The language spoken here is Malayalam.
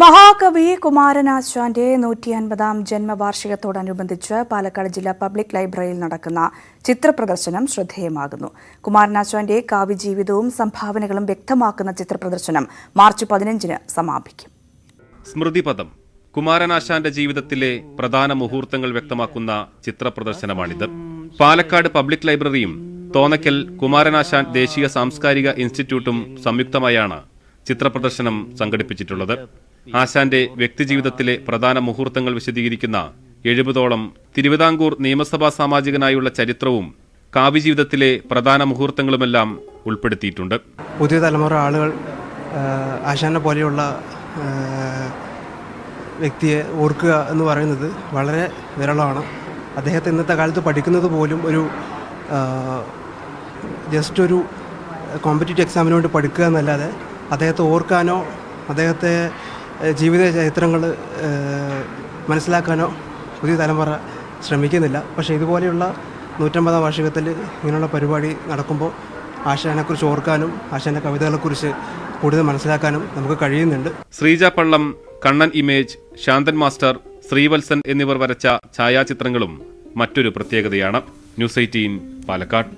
മഹാകവി കുമാരനാശാന്റെ നൂറ്റി അൻപതാം ജന്മവാർഷികത്തോടനുബന്ധിച്ച് പാലക്കാട് ജില്ലാ പബ്ലിക് ലൈബ്രറിയിൽ നടക്കുന്ന ചിത്രപ്രദർശനം ശ്രദ്ധേയമാകുന്നു. കുമാരനാശാന്റെ കാവ്യജീവിതവും സംഭാവനകളും വ്യക്തമാക്കുന്ന ചിത്രപ്രദർശനം മാർച്ച് പതിനഞ്ചിന് സമാപിക്കും. സ്മൃതിപദം കുമാരനാശാന്റെ ജീവിതത്തിലെ പ്രധാന മുഹൂർത്തങ്ങൾ വ്യക്തമാക്കുന്ന ചിത്രപ്രദർശനമാണിത്. പാലക്കാട് പബ്ലിക് ലൈബ്രറിയും തോന്നക്കൽ കുമാരനാശാൻ ദേശീയ സാംസ്കാരിക ഇൻസ്റ്റിറ്റ്യൂട്ടും സംയുക്തമായാണ് ചിത്രപ്രദർശനം സംഘടിപ്പിച്ചിട്ടുള്ളത്. ആശാന്റെ വ്യക്തിജീവിതത്തിലെ പ്രധാന മുഹൂർത്തങ്ങൾ വിശദീകരിക്കുന്ന എഴുപതോളം തിരുവിതാംകൂർ നിയമസഭാ സാമാജികനായുള്ള ചരിത്രവും കാവ്യജീവിതത്തിലെ പ്രധാന മുഹൂർത്തങ്ങളുമെല്ലാം ഉൾപ്പെടുത്തിയിട്ടുണ്ട്. പുതിയ തലമുറ ആളുകൾ ആശാനെ പോലെയുള്ള വ്യക്തിയെ ഓർക്കുക എന്ന് പറയുന്നത് വളരെ വിരളമാണ്. അദ്ദേഹത്തെ ഇന്നത്തെ കാലത്ത് പഠിക്കുന്നത് പോലും ഒരു ജസ്റ്റ് ഒരു കോമ്പറ്റീറ്റീവ് എക്സാമിന് വേണ്ടി പഠിക്കുക എന്നല്ലാതെ അദ്ദേഹത്തെ ഓർക്കാനോ അദ്ദേഹത്തെ ജീവിത ചരിത്രങ്ങൾ മനസ്സിലാക്കാനോ പുതിയ തലമുറ ശ്രമിക്കുന്നില്ല. പക്ഷേ ഇതുപോലെയുള്ള നൂറ്റമ്പതാം വാർഷികത്തിൽ ഇങ്ങനെയുള്ള പരിപാടി നടക്കുമ്പോൾ ആശാനെക്കുറിച്ച് ഓർക്കാനും ആശാന്റെ കവിതകളെക്കുറിച്ച് കൂടുതൽ മനസ്സിലാക്കാനും നമുക്ക് കഴിയുന്നുണ്ട്. ശ്രീജ പള്ളം കണ്ണൻ ഇമേജ് ശാന്തൻ മാസ്റ്റർ ശ്രീവത്സൻ എന്നിവർ വരച്ച ഛായാചിത്രങ്ങളും മറ്റൊരു പ്രത്യേകതയാണ്. News eighteen Palakkad.